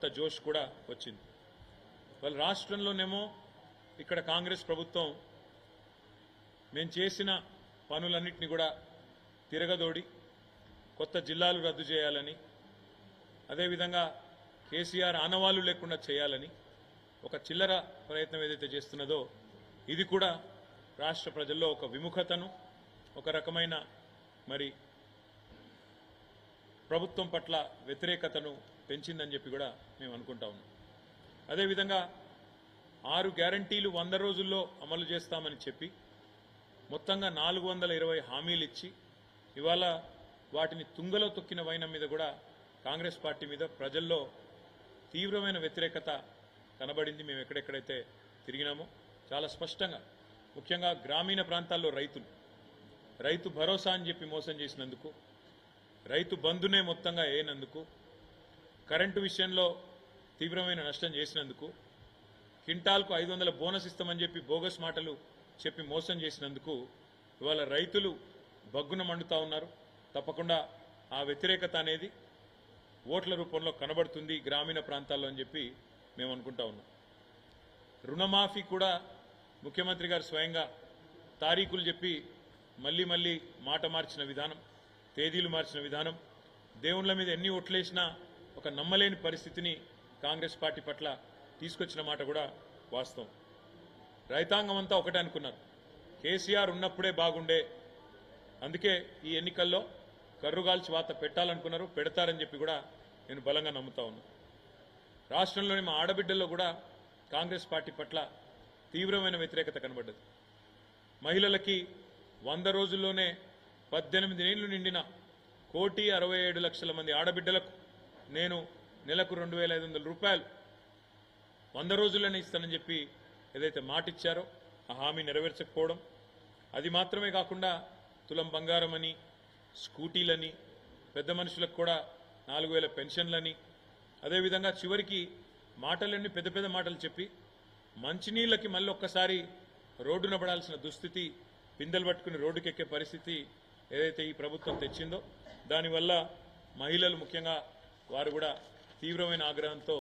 కొత్త జోష్ కూడా వచ్చింది. వాళ్ళ రాష్ట్రంలోనేమో ఇక్కడ కాంగ్రెస్ ప్రభుత్వం మేము చేసిన పనులన్నింటినీ కూడా తిరగదోడి కొత్త జిల్లాలు రద్దు చేయాలని అదేవిధంగా కేసీఆర్ ఆనవాళ్ళు లేకుండా చేయాలని ఒక చిల్లర ప్రయత్నం ఏదైతే చేస్తున్నదో ఇది కూడా రాష్ట్ర ప్రజల్లో ఒక విముఖతను ఒక రకమైన మరి ప్రభుత్వం పట్ల వ్యతిరేకతను పెంచిందని చెప్పి కూడా మేము అనుకుంటా ఉన్నాం. అదేవిధంగా ఆరు గ్యారంటీలు వంద రోజుల్లో అమలు చేస్తామని చెప్పి మొత్తంగా నాలుగు వందల ఇరవై హామీలు ఇచ్చి ఇవాళ వాటిని తుంగలో తొక్కిన వైనం మీద కూడా కాంగ్రెస్ పార్టీ మీద ప్రజల్లో తీవ్రమైన వ్యతిరేకత కనబడింది. మేము ఎక్కడెక్కడైతే తిరిగినామో చాలా స్పష్టంగా ముఖ్యంగా గ్రామీణ ప్రాంతాల్లో రైతులు రైతు భరోసా అని చెప్పి మోసం చేసినందుకు రైతు బంధునే మొత్తంగా వేయనందుకు కరెంటు విషయంలో తీవ్రమైన నష్టం చేసినందుకు కింటాల్కు ఐదు వందల బోనస్ ఇస్తామని చెప్పి బోగస్ మాటలు చెప్పి మోసం చేసినందుకు ఇవాళ రైతులు బగ్గున మండుతా ఉన్నారు. తప్పకుండా ఆ వ్యతిరేకత అనేది ఓట్ల రూపంలో కనబడుతుంది గ్రామీణ ప్రాంతాల్లో అని చెప్పి మేము అనుకుంటా ఉన్నాం. రుణమాఫీ కూడా ముఖ్యమంత్రి గారు స్వయంగా తారీఖులు చెప్పి మళ్ళీ మళ్ళీ మాట మార్చిన విధానం. తేదీలు మార్చిన విధానం దేవుళ్ళ మీద ఎన్ని ఓట్లేసినా ఒక నమ్మలేని పరిస్థితిని కాంగ్రెస్ పార్టీ పట్ల తీసుకొచ్చిన మాట కూడా వాస్తవం. రైతాంగం అంతా ఒకటే అనుకున్నారు. కేసీఆర్ ఉన్నప్పుడే బాగుండే. అందుకే ఈ ఎన్నికల్లో కర్రుగాల్చి వాత పెట్టాలనుకున్నారు పెడతారని చెప్పి కూడా నేను బలంగా నమ్ముతా ఉన్నాను రాష్ట్రంలోని మా ఆడబిడ్డల్లో కూడా కాంగ్రెస్ పార్టీ పట్ల తీవ్రమైన వ్యతిరేకత కనబడ్డది. మహిళలకి వంద రోజుల్లోనే పద్దెనిమిది ఏళ్ళు నిండిన కోటి అరవై ఏడు లక్షల మంది ఆడబిడ్డలకు నేను నెలకు రెండు వేల ఐదు వందల రూపాయలు వంద రోజుల్లోనే ఇస్తానని చెప్పి ఏదైతే మాటిచ్చారో ఆ హామీ నెరవేర్చకపోవడం అది మాత్రమే కాకుండా తులం బంగారం అని స్కూటీలని పెద్ద మనుషులకు కూడా నాలుగు వేల పెన్షన్లని అదేవిధంగా చివరికి మాటలన్నీ పెద్ద పెద్ద మాటలు చెప్పి మంచినీళ్ళకి మళ్ళీ ఒక్కసారి రోడ్డున పడాల్సిన దుస్థితి పిందెలు పట్టుకుని రోడ్డుకెక్కే పరిస్థితి ఏదైతే ఈ ప్రభుత్వం తెచ్చిందో దానివల్ల మహిళలు ముఖ్యంగా వారు కూడా తీవ్రమైన ఆగ్రహంతో